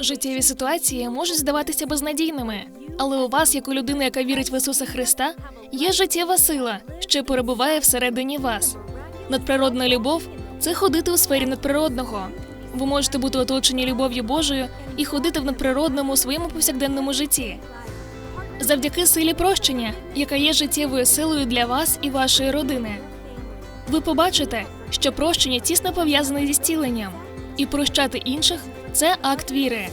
Життєві ситуації можуть здаватися безнадійними, але у вас, як у людини, яка вірить в Ісуса Христа, є життєва сила, що перебуває всередині вас. Надприродна любов це ходити у сфері надприродного. Ви можете бути оточені любов'ю Божою і ходити в надприродному у своєму повсякденному житті. Завдяки силі прощення, яка є життєвою силою для вас і вашої родини. Ви побачите, що прощення тісно пов'язане зі зціленням, і прощати інших це акт віри.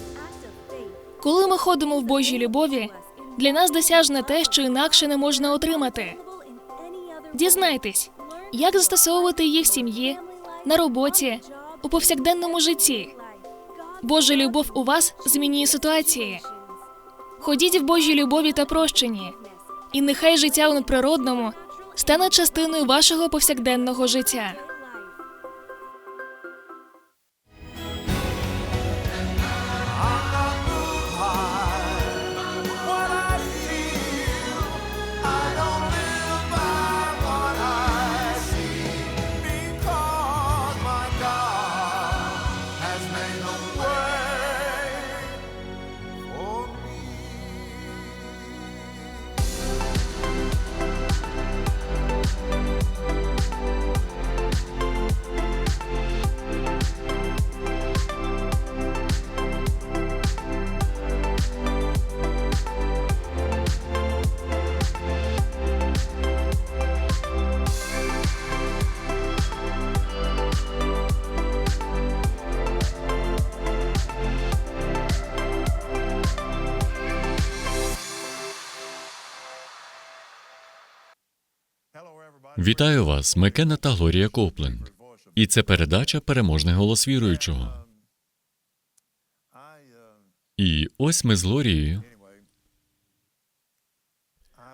Коли ми ходимо в Божій любові, для нас досяжне те, що інакше не можна отримати. Дізнайтесь, як застосовувати її в сім'ї, на роботі, у повсякденному житті. Божа любов у вас змінює ситуації. Ходіть в Божій любові та прощенні, і нехай життя у надприродному стане частиною вашого повсякденного життя. Вітаю вас, Мекена та Глорія Копленд. І це передача Переможний голос віруючого. І ось ми з Глорією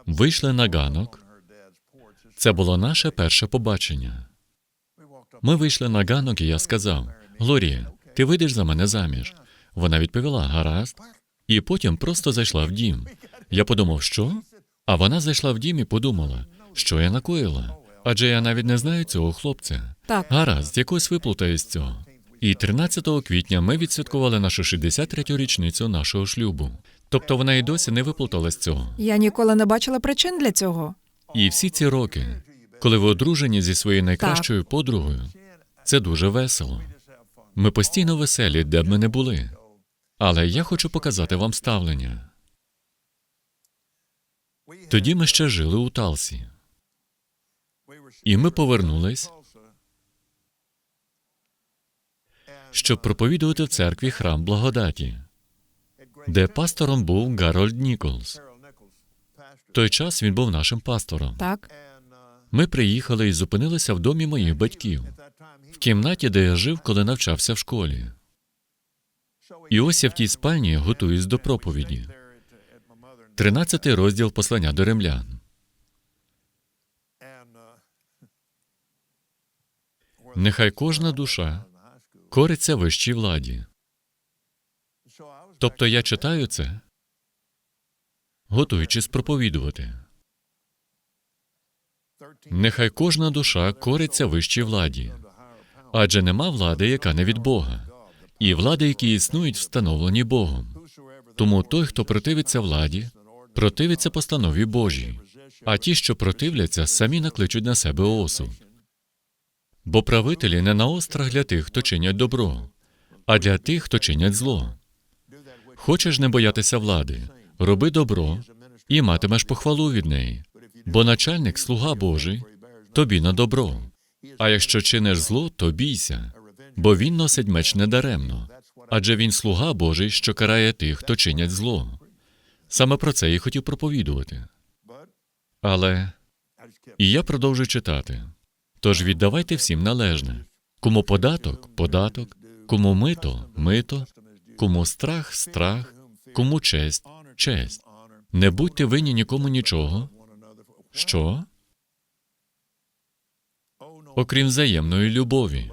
вийшли на ганок. Це було наше перше побачення. Ми вийшли на ганок, і я сказав: Глорія, ти вийдеш за мене заміж. Вона відповіла гаразд, і потім просто зайшла в дім. Я подумав, що? А вона зайшла в дім і подумала, що я накоїла. Адже я навіть не знаю цього хлопця. Так. Гаразд, якось виплутаю з цього. І 13 квітня ми відсвяткували нашу 63-ю річницю нашого шлюбу. Тобто вона і досі не виплутала з цього. Я ніколи не бачила причин для цього. І всі ці роки, коли ви одружені зі своєю найкращою подругою, це дуже весело. Ми постійно веселі, де б ми не були. Але я хочу показати вам ставлення. Тоді ми ще жили у Талсі, і ми повернулись, щоб проповідувати в церкві храм благодаті, де пастором був Гарольд Ніколс. В той час він був нашим пастором. Так, Ми приїхали і зупинилися в домі моїх батьків, в кімнаті, де я жив, коли навчався в школі. І ось я в тій спальні готуюсь до проповіді. Тринадцятий розділ послання до римлян. Нехай кожна душа кориться вищій владі. Тобто я читаю це, готуючись проповідувати. Нехай кожна душа кориться вищій владі, адже нема влади, яка не від Бога, і влади, які існують, встановлені Богом. Тому той, хто противиться владі, противиться постанові Божій, а ті, що противляться, самі накличуть на себе осуд. Бо правителі не на острах для тих, хто чинять добро, а для тих, хто чинять зло. Хочеш не боятися влади, роби добро і матимеш похвалу від неї, бо начальник слуга Божий тобі на добро. А якщо чиниш зло, то бійся, бо він носить меч недаремно, адже він слуга Божий, що карає тих, хто чинять зло. Саме про це я хотів проповідувати. Але і я продовжу читати. Тож віддавайте всім належне. Кому податок податок, кому мито мито, кому страх страх, кому честь честь. Не будьте винні нікому нічого. Що? Окрім взаємної любові.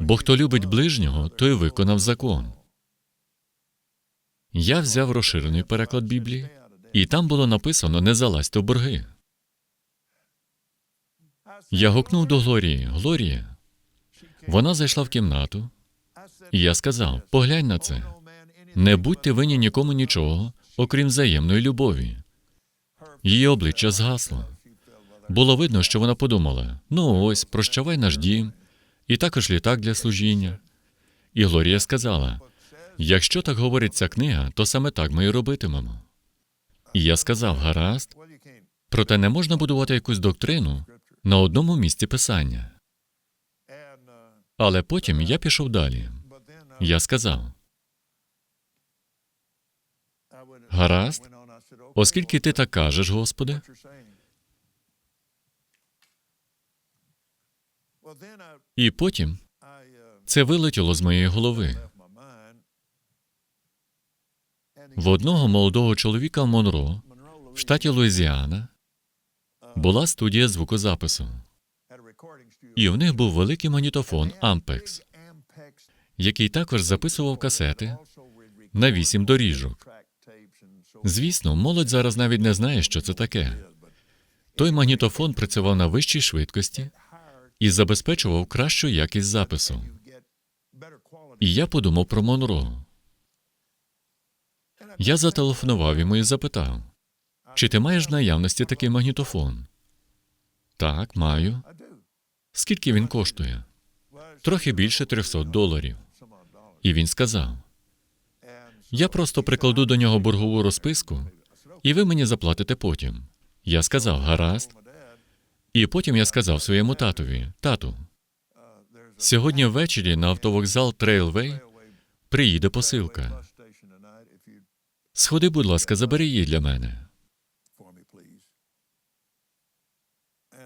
Бо хто любить ближнього, той виконав закон. Я взяв розширений переклад Біблії, і там було написано не залазьте в борги. Я гукнув до Глорії Глорія. Вона зайшла в кімнату, І я сказав: поглянь на це. Не будьте винні нікому нічого, окрім взаємної любові. Її обличчя згасло. Було видно, що вона подумала: ну ось, прощавай наш дім, і також літак для служіння. І Глорія сказала: якщо так говорить ця книга, то саме так ми і робитимемо. І я сказав: гаразд, проте не можна будувати якусь доктрину на одному місці писання. Але потім я пішов далі. Я сказав: гаразд, оскільки ти так кажеш, Господи, і потім це вилетіло з моєї голови. В одного молодого чоловіка в Монро, в штаті Луїзіана, була студія звукозапису, і в них був великий магнітофон Ampex, який також записував касети на вісім доріжок. Звісно, молодь зараз навіть не знає, що це таке. Той магнітофон працював на вищій швидкості і забезпечував кращу якість запису. І я подумав про Монро. Я зателефонував йому і запитав: чи ти маєш в наявності такий магнітофон? Так, маю. Скільки він коштує? Трохи більше 300 доларів. І він сказав: Я просто прикладу до нього боргову розписку, і ви мені заплатите потім. Я сказав, гаразд. І потім я сказав своєму татові: тату, сьогодні ввечері на автовокзал Трейлвей приїде посилка. Сходи, будь ласка, забери її для мене.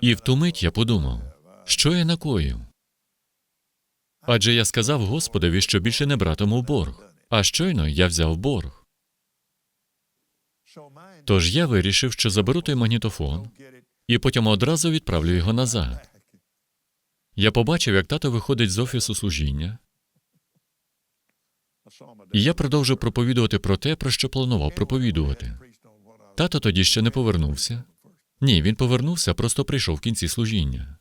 І в ту мить я подумав, що я накоїв? Адже я сказав Господові, що більше не братиму борг, а щойно я взяв борг. Тож я вирішив, що заберу той магнітофон і потім одразу відправлю його назад. Я побачив, як тато виходить з офісу служіння, і я продовжив проповідувати про те, про що планував проповідувати. Тато тоді ще не повернувся. Ні, він повернувся, просто прийшов в кінці служіння.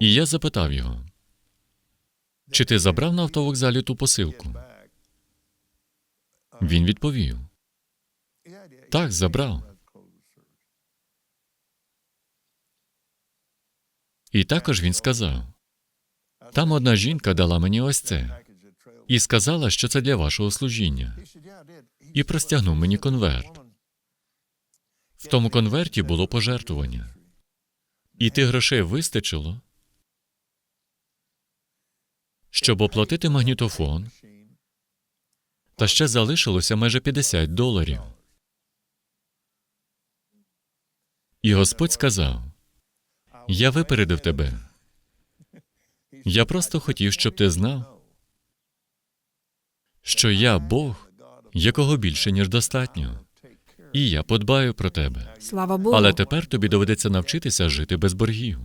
І я запитав його: чи ти забрав на автовокзалі ту посилку? Він відповів: так, забрав. І також він сказав: там одна жінка дала мені ось це і сказала, що це для вашого служіння, і простягнув мені конверт. В тому конверті було пожертвування. І тих грошей вистачило, щоб оплатити магнітофон, та ще залишилося майже 50 доларів. І Господь сказав: Я випередив тебе. Я просто хотів, щоб ти знав, що я Бог, якого більше, ніж достатньо, і я подбаю про тебе. Слава Богу. Але тепер тобі доведеться навчитися жити без боргів.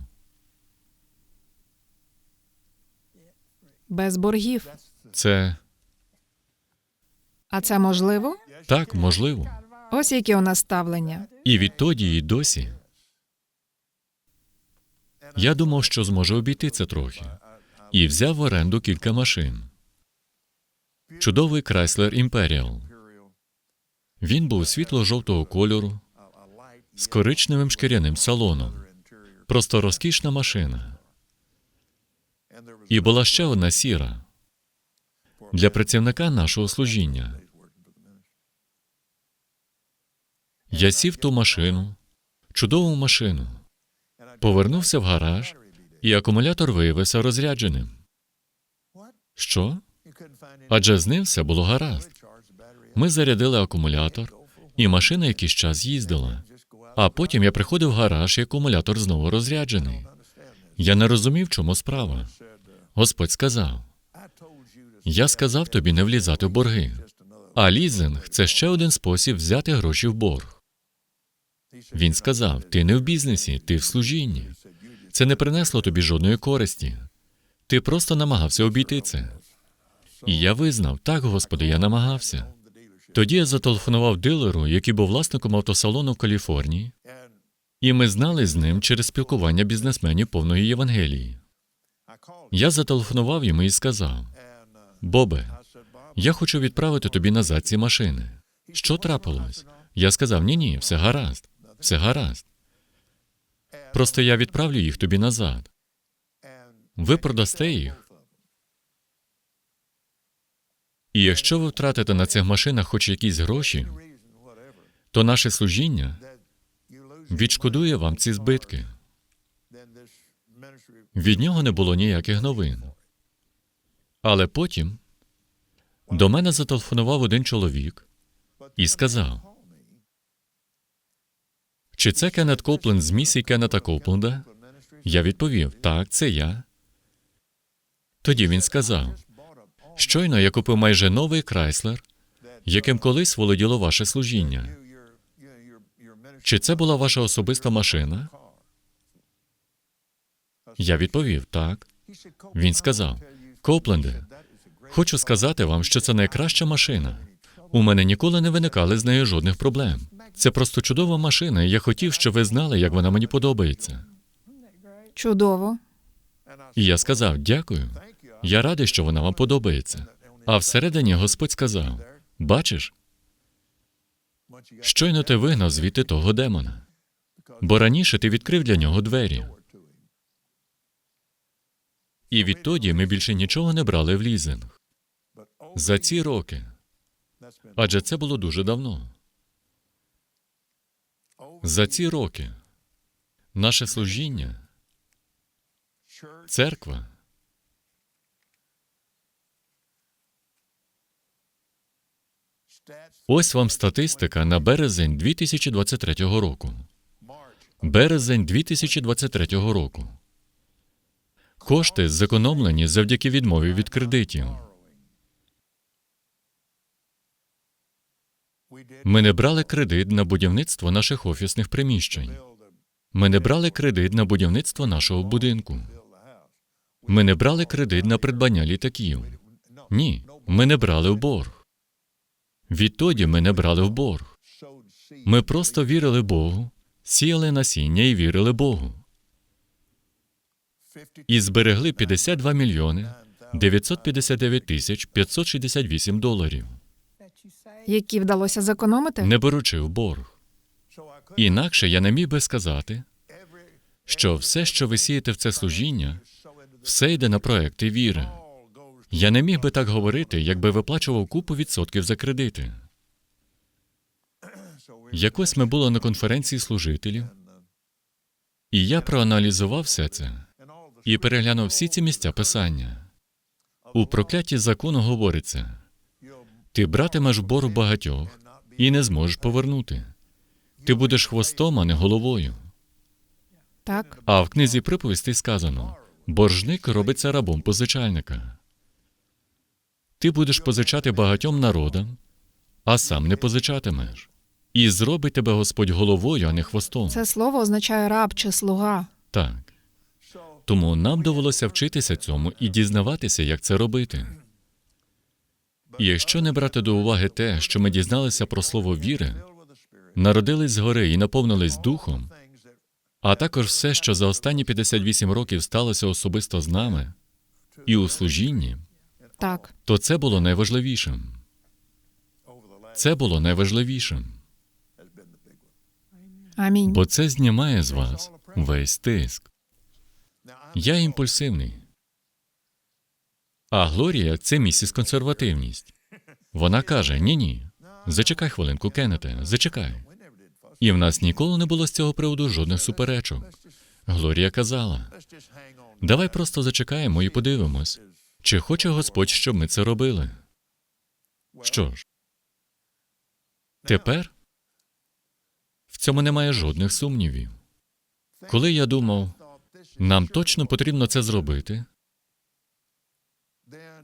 Без боргів. Це А це можливо? так можливо. Ось яке у нас ставлення. І відтоді і досі. Я думав, що зможу обійти це трохи, і взяв в оренду кілька машин. Чудовий Chrysler Imperial. Він був світло-жовтого кольору з коричневим шкіряним салоном. Просто розкішна машина. І була ще одна сіра для працівника нашого служіння. Я сів ту машину, чудову машину, повернувся в гараж, і акумулятор виявився розрядженим. Що? Адже з ним все було гаразд. Ми зарядили акумулятор, і машина якийсь час їздила. А потім я приходив в гараж, і акумулятор знову розряджений. Я не розумів, чому справа. Господь сказав: Я сказав тобі не влізати в борги. А лізинг це ще один спосіб взяти гроші в борг. Він сказав: Ти не в бізнесі, ти в служінні. Це не принесло тобі жодної користі. Ти просто намагався обійти це. І я визнав, так, Господи, я намагався. Тоді я зателефонував дилеру, який був власником автосалону в Каліфорнії, і ми знали з ним через спілкування бізнесменів повної Євангелії. Я зателефонував йому і сказав: Бобе, я хочу відправити тобі назад ці машини. Що трапилось? Я сказав: ні, ні, все гаразд, все гаразд. Просто я відправлю їх тобі назад. Ви продасте їх. І якщо ви втратите на цих машинах хоч якісь гроші, то наше служіння відшкодує вам ці збитки. Від нього не було ніяких новин. Але потім до мене зателефонував один чоловік і сказав: Чи це Кеннет Копленд з місії Кеннета Копленда? Я відповів: Так, це я. Тоді він сказав: Щойно я купив майже новий Крайслер, яким колись володіло ваше служіння. Чи це була ваша особиста машина? Я відповів так. Він сказав: Копленде, хочу сказати вам, що це найкраща машина. У мене ніколи не виникали з нею жодних проблем. Це просто чудова машина, і я хотів, щоб ви знали, як вона мені подобається. Чудово. І я сказав: дякую. Я радий, що вона вам подобається. А всередині Господь сказав: Бачиш, щойно ти вигнав звідти того демона, бо раніше ти відкрив для нього двері. І відтоді ми більше нічого не брали в лізинг. За ці роки. Адже це було дуже давно. За ці роки наше служіння, церква Ось вам статистика на березень 2023 року. Березень 2023 року. Кошти зекономлені завдяки відмові від кредитів. Ми не брали кредит на будівництво наших офісних приміщень. Ми не брали кредит на будівництво нашого будинку. Ми не брали кредит на придбання літаків. Ні, ми не брали в борг. Відтоді ми не брали в борг. Ми просто вірили Богу, сіяли насіння і вірили Богу. І зберегли 52 мільйони 959 тисяч 568 доларів, Які вдалося зекономити? не беручи в борг. Інакше я не міг би сказати, що все, що ви сієте в це служіння, все йде на проекти віри. Я не міг би так говорити, якби виплачував купу відсотків за кредити. Якось ми були на конференції служителів, і я проаналізував все це і переглянув всі ці місця писання. У прокляті закону говориться: ти братимеш борг багатьох і не зможеш повернути. Ти будеш хвостом, а не головою. Так. А в книзі приповістей сказано: боржник робиться рабом позичальника. Ти будеш позичати багатьом народам, а сам не позичатимеш. І зробить тебе Господь головою, а не хвостом. Це слово означає раб чи слуга. Так. Тому нам довелося вчитися цьому і дізнаватися, як це робити. І якщо не брати до уваги те, що ми дізналися про слово віри, народились згори і наповнились духом, а також все, що за останні 58 років сталося особисто з нами і у служінні, Так. то це було найважливішим. Це було найважливішим, Амінь. бо це знімає з вас весь тиск. Я імпульсивний. А Глорія це місіс консервативність. Вона каже: ні, ні. Зачекай хвилинку, Кеннете, зачекай. І в нас ніколи не було з цього приводу жодних суперечок. Глорія казала: давай просто зачекаємо і подивимось, чи хоче Господь, щоб ми це робили. Що ж, тепер в цьому немає жодних сумнівів. Коли я думав, нам точно потрібно це зробити,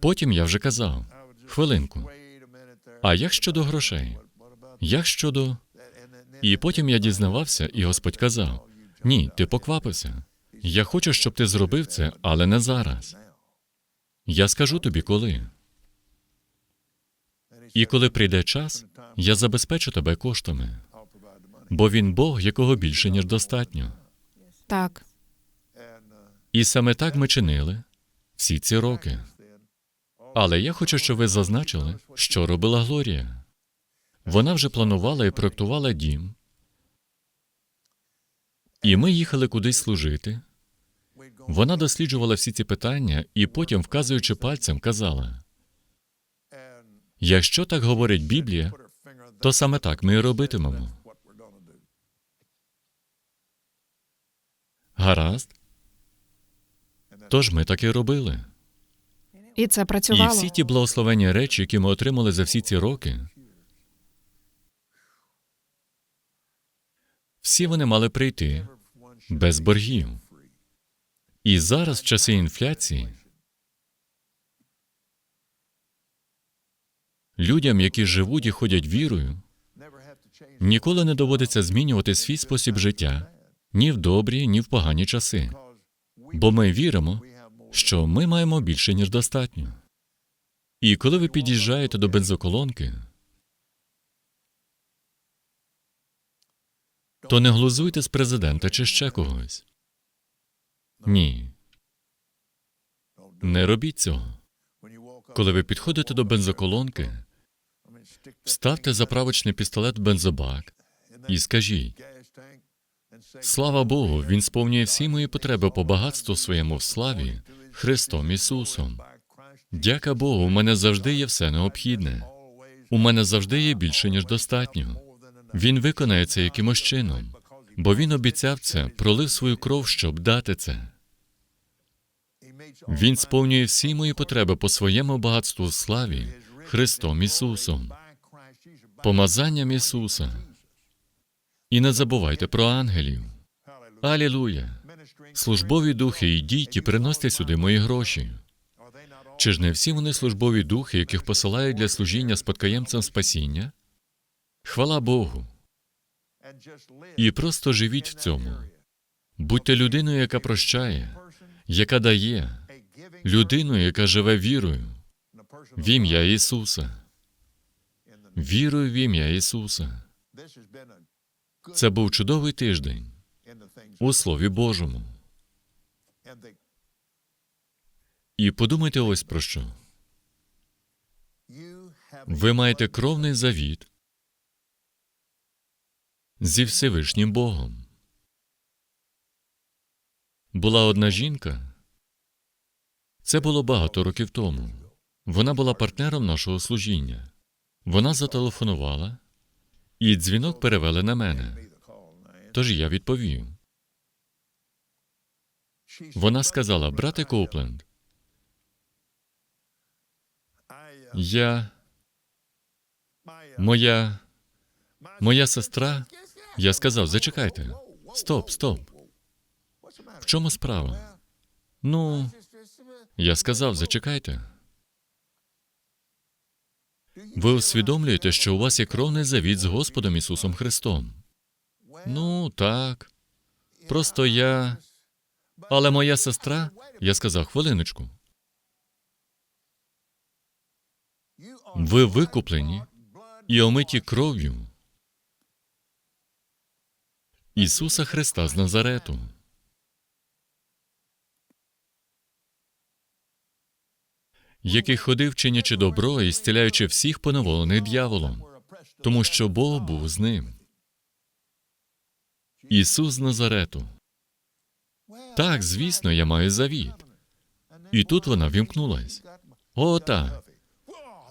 потім я вже казав: хвилинку, а як щодо грошей? Як щодо. І потім я дізнавався, і Господь казав: Ні, ти поквапився. Я хочу, щоб ти зробив це, але не зараз. Я скажу тобі коли. І коли прийде час, я забезпечу тебе коштами, бо він Бог, якого більше, ніж достатньо. Так. І саме так ми чинили всі ці роки. Але я хочу, щоб ви зазначили, що робила Глорія. Вона вже планувала і проектувала дім. І ми їхали кудись служити. Вона досліджувала всі ці питання і потім, вказуючи пальцем, казала: якщо так говорить Біблія, то саме так ми і робитимемо. Гаразд. Тож ми так і робили. І це І всі ті благословенні речі, які ми отримали за всі ці роки, всі вони мали прийти без боргів. І зараз, в часи інфляції, людям, які живуть і ходять вірою, ніколи не доводиться змінювати свій спосіб життя ні в добрі, ні в погані часи. Бо ми віримо, що ми маємо більше, ніж достатньо. І коли ви під'їжджаєте до бензоколонки, то не глузуйте з президента чи ще когось. Ні. Не робіть цього. Коли ви підходите до бензоколонки, вставте заправочний пістолет в бензобак і скажіть: Слава Богу, Він сповнює всі мої потреби по багатству своєму в славі Христом Ісусом. Дяка Богу, у мене завжди є все необхідне. У мене завжди є більше, ніж достатньо. Він виконає це якимось чином, бо він обіцяв це, пролив свою кров, щоб дати це. Він сповнює всі мої потреби по своєму багатству в славі Христом Ісусом, помазанням Ісуса. І не забувайте про ангелів. Алілуя! Службові духи, йдіть і приносьте сюди мої гроші. Чи ж не всі вони службові духи, яких посилають для служіння спадкоємцям спасіння? Хвала Богу! І просто живіть в цьому. Будьте людиною, яка прощає, яка дає, людиною, яка живе вірою, в ім'я Ісуса. Вірую в ім'я Ісуса. Це був чудовий тиждень у Слові Божому. І подумайте ось про що. Ви маєте кровний завіт зі Всевишнім Богом. Була одна жінка. Це було багато років тому. Вона була партнером нашого служіння. Вона зателефонувала, і дзвінок перевели на мене. Тож я відповів. Вона сказала: брате Коупленд, я. Моя. Моя сестра. Я сказав, зачекайте. Стоп, стоп. В чому справа? Ну, я сказав, зачекайте. Ви усвідомлюєте, що у вас є кровний завіт з Господом Ісусом Христом. Ну, так. Просто я. Але моя сестра, я сказав, хвилиночку. Ви викуплені і омиті кров'ю Ісуса Христа з Назарету. Який ходив, чинячи добро і зціляючи всіх поневолених дьяволом, тому що Бог був з ним. Ісус з Назарету. Так, звісно, я маю завіт. І тут вона вімкнулась. О, так.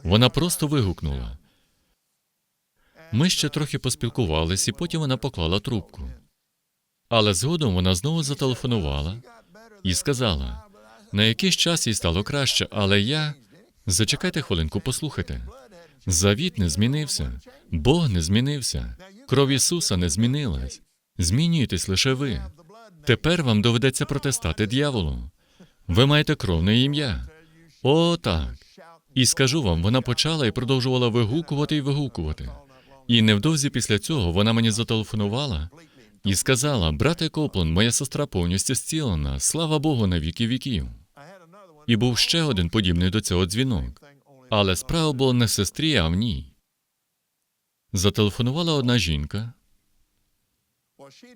Вона просто вигукнула. Ми ще трохи поспілкувались, і потім вона поклала трубку. Але згодом вона знову зателефонувала і сказала: на якийсь час їй стало краще, але я. Зачекайте хвилинку, послухайте. Завіт не змінився, Бог не змінився, кров Ісуса не змінилась. Змінюєтесь лише ви. Тепер вам доведеться протестати дьяволу. Ви маєте кровне ім'я. О, так. І скажу вам, вона почала і продовжувала вигукувати і вигукувати. І невдовзі після цього вона мені зателефонувала і сказала: брате Коплен, моя сестра повністю зцілена, слава Богу, на віки віків. І був ще один подібний до цього дзвінок. Але справа була не в сестрі, а в ній. Зателефонувала одна жінка,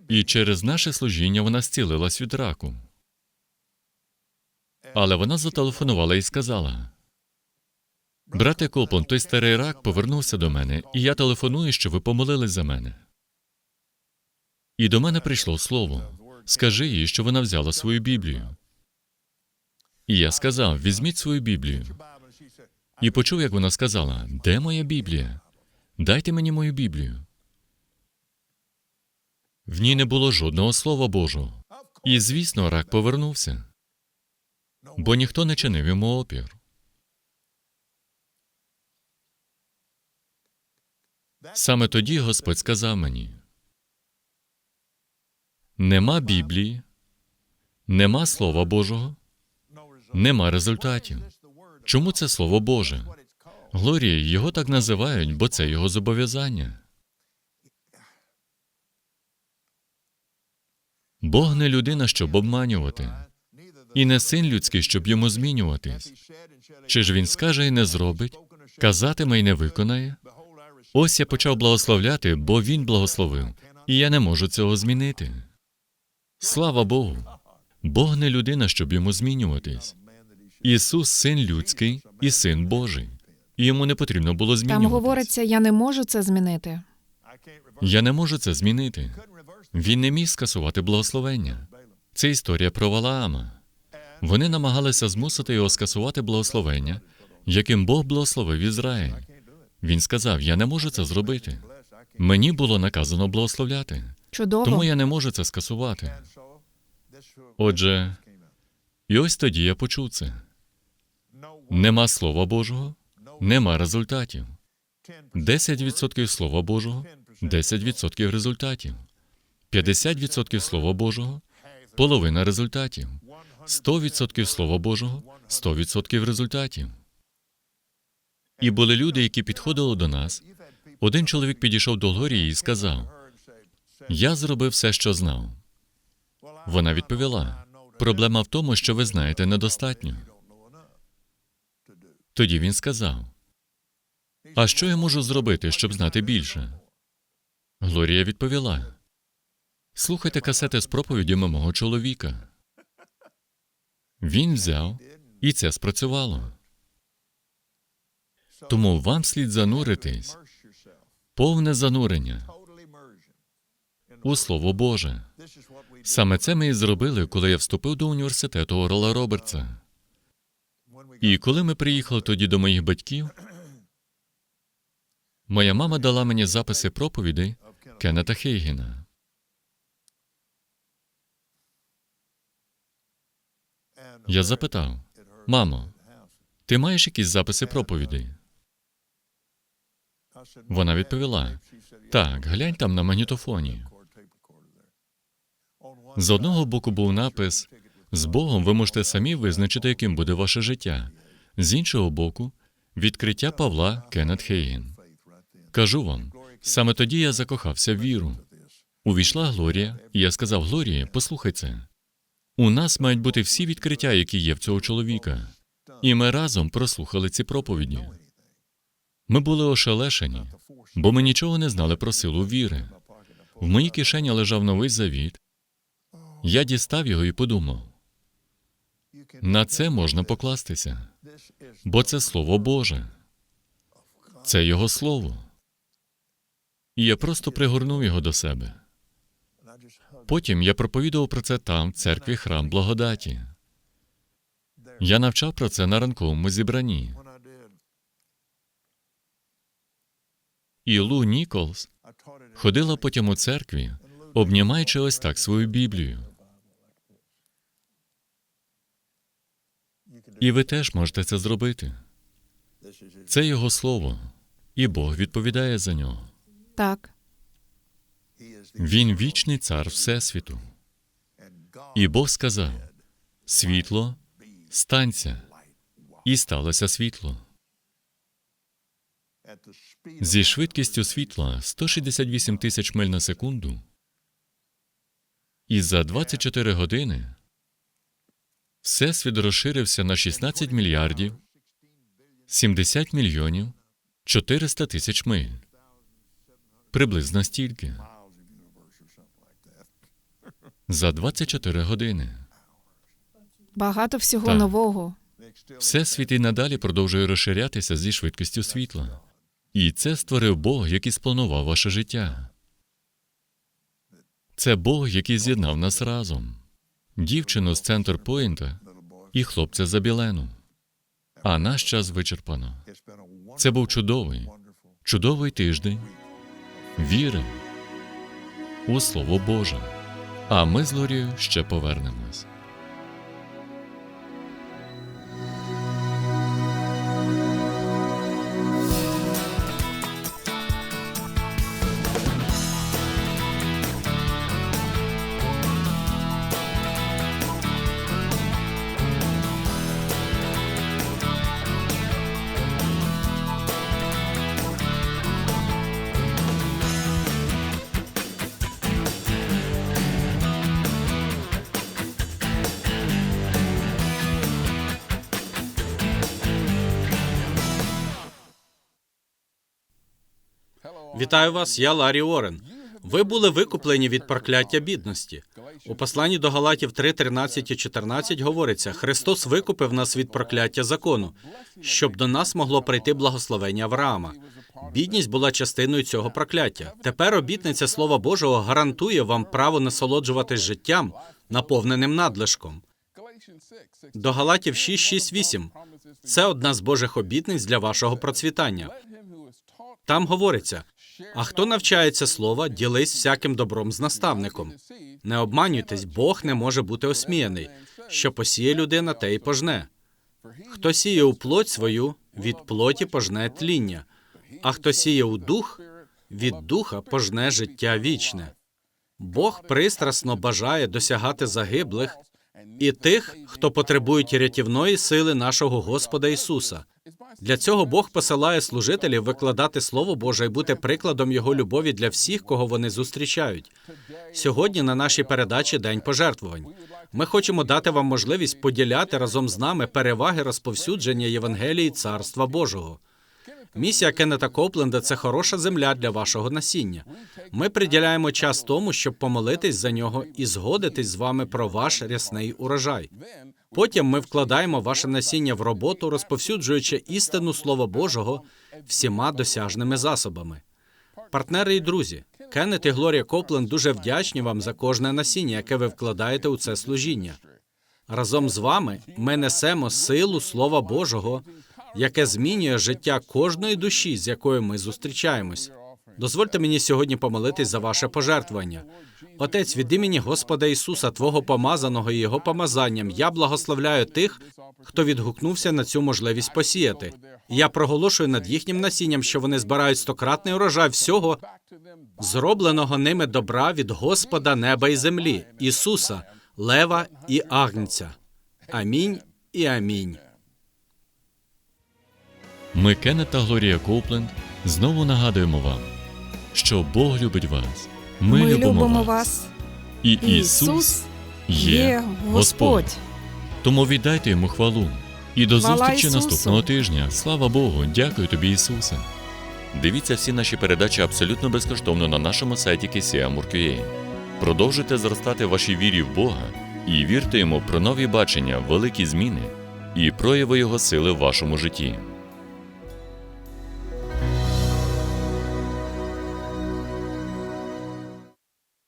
і через наше служіння вона зцілилась від раку. Але вона зателефонувала і сказала: Брате Коплан, той старий рак повернувся до мене, і я телефоную, що ви помолились за мене. І до мене прийшло слово. Скажи їй, що вона взяла свою Біблію. І я сказав: візьміть свою Біблію. І почув, як вона сказала: Де моя Біблія? Дайте мені мою Біблію. В ній не було жодного слова Божого. І, звісно, рак повернувся, бо ніхто не чинив йому опір. Саме тоді Господь сказав мені: нема Біблії, нема Слова Божого, нема результатів. Чому це Слово Боже? Глорія, його так називають, бо це його зобов'язання. Бог не людина, щоб обманювати, і не син людський, щоб йому змінюватись. Чи ж він скаже і не зробить, казатиме і не виконає? Ось я почав благословляти, бо він благословив, і я не можу цього змінити. Слава Богу! Бог не людина, щоб йому змінюватись. Ісус син людський і син Божий. І йому не потрібно було Там говориться, я не можу це змінити. Я не можу це змінити. Він не міг скасувати благословення. Це історія про Валаама. Вони намагалися змусити його скасувати благословення, яким Бог благословив Ізраїль. Він сказав: Я не можу це зробити. Мені було наказано благословляти, Чудово. тому я не можу це скасувати. Отже, і ось тоді я почув це. Нема Слова Божого, нема результатів. 10% Слова Божого, 10% результатів. 50% Слова Божого, половина результатів. 100% Слова Божого, 100% результатів. І були люди, які підходили до нас. Один чоловік підійшов до Глорії і сказав: Я зробив все, що знав. Вона відповіла: проблема в тому, що ви знаєте недостатньо. Тоді він сказав: А що я можу зробити, щоб знати більше? Глорія відповіла: Слухайте касети з проповідями мого чоловіка. Він взяв, і це спрацювало. Тому вам слід зануритись, повне занурення у Слово Боже. Саме це ми і зробили, коли я вступив до університету Орла Робертса. І коли ми приїхали тоді до моїх батьків, моя мама дала мені записи проповідей Кеннета Хейгена. Я запитав: Мамо, ти маєш якісь записи проповідей? Вона відповіла: Так, глянь там на магнітофоні. З одного боку був напис з Богом ви можете самі визначити, яким буде ваше життя. З іншого боку, відкриття Павла Кеннет Хейген. Кажу вам, саме тоді я закохався в віру. Увійшла Глорія, і я сказав: Глорія, послухай це. У нас мають бути всі відкриття, які є в цього чоловіка. І ми разом прослухали ці проповіді. Ми були ошелешені, бо ми нічого не знали про силу віри. В моїй кишені лежав новий завіт. Я дістав його і подумав: на це можна покластися, бо це Слово Боже, це Його Слово. І я просто пригорнув його до себе. Потім я проповідував про це там, в церкві храм благодаті. Я навчав про це на ранковому зібранні. І Лу Ніколс ходила потім у церкві, обнімаючи ось так свою Біблію. І ви теж можете це зробити. Це його слово, і Бог відповідає за нього. Так. Він вічний цар Всесвіту. І Бог сказав: світло, станься, і сталося світло. Зі швидкістю світла 168 тисяч миль на секунду. І за 24 години Всесвіт розширився на 16 мільярдів 70 мільйонів 400 тисяч миль. Приблизно стільки. За 24 години. Багато всього Так. нового. Всесвіт і надалі продовжує розширятися зі швидкістю світла. І це створив Бог, який спланував ваше життя. Це Бог, який з'єднав нас разом. Дівчину з центр Пойнта і хлопця з Абілену. А наш час вичерпано. Це був чудовий, чудовий тиждень віри у Слово Боже. А ми з Лорією ще повернемось. Вітаю вас, я Ларі Орен. Ви були викуплені від прокляття бідності. У посланні до Галатів 3, 13 і 14 говориться: Христос викупив нас від прокляття закону, щоб до нас могло прийти благословення Авраама. Бідність була частиною цього прокляття. Тепер обітниця Слова Божого гарантує вам право насолоджуватись життям, наповненим надлишком. До Галатів 6, 6, 8. Це одна з Божих обітниць для вашого процвітання. Там говориться: а хто навчається слова, ділись всяким добром з наставником. Не обманюйтесь, Бог не може бути осміяний. Що посіє людина, те й пожне. Хто сіє у плоть свою, від плоті пожне тління, а хто сіє у дух, від духа пожне життя вічне. Бог пристрасно бажає досягати загиблих і тих, хто потребують рятівної сили нашого Господа Ісуса. Для цього Бог посилає служителів викладати Слово Боже і бути прикладом Його любові для всіх, кого вони зустрічають. Сьогодні на нашій передачі День пожертвувань. Ми хочемо дати вам можливість поділяти разом з нами переваги розповсюдження Євангелії Царства Божого. Місія Кеннета Копленда це хороша земля для вашого насіння. Ми приділяємо час тому, щоб помолитись за нього і згодитись з вами про ваш рясний урожай. Потім ми вкладаємо ваше насіння в роботу, розповсюджуючи істину Слова Божого всіма досяжними засобами. Партнери і друзі, Кеннет і Глорія Копленд дуже вдячні вам за кожне насіння, яке ви вкладаєте у це служіння. Разом з вами ми несемо силу Слова Божого, яке змінює життя кожної душі, з якою ми зустрічаємось. Дозвольте мені сьогодні помолитись за ваше пожертвування. Отець, від імені Господа Ісуса, Твого помазаного і Його помазанням, я благословляю тих, хто відгукнувся на цю можливість посіяти. Я проголошую над їхнім насінням, що вони збирають стократний урожай всього, зробленого ними добра від Господа неба і землі, Ісуса, Лева і Агнця. Амінь і амінь. Ми, Кеннет та Глорія Коупленд, знову нагадуємо вам, що Бог любить вас. Ми, любимо, вас. І Ісус є Господь. Тому віддайте йому хвалу. І до Хвала зустрічі Ісусу. наступного тижня. Слава Богу, дякую тобі, Ісусе. Дивіться всі наші передачі абсолютно безкоштовно на нашому сайті KCM.ua. Продовжуйте зростати в вашій вірі в Бога і вірте йому про нові бачення, великі зміни і прояви Його сили в вашому житті.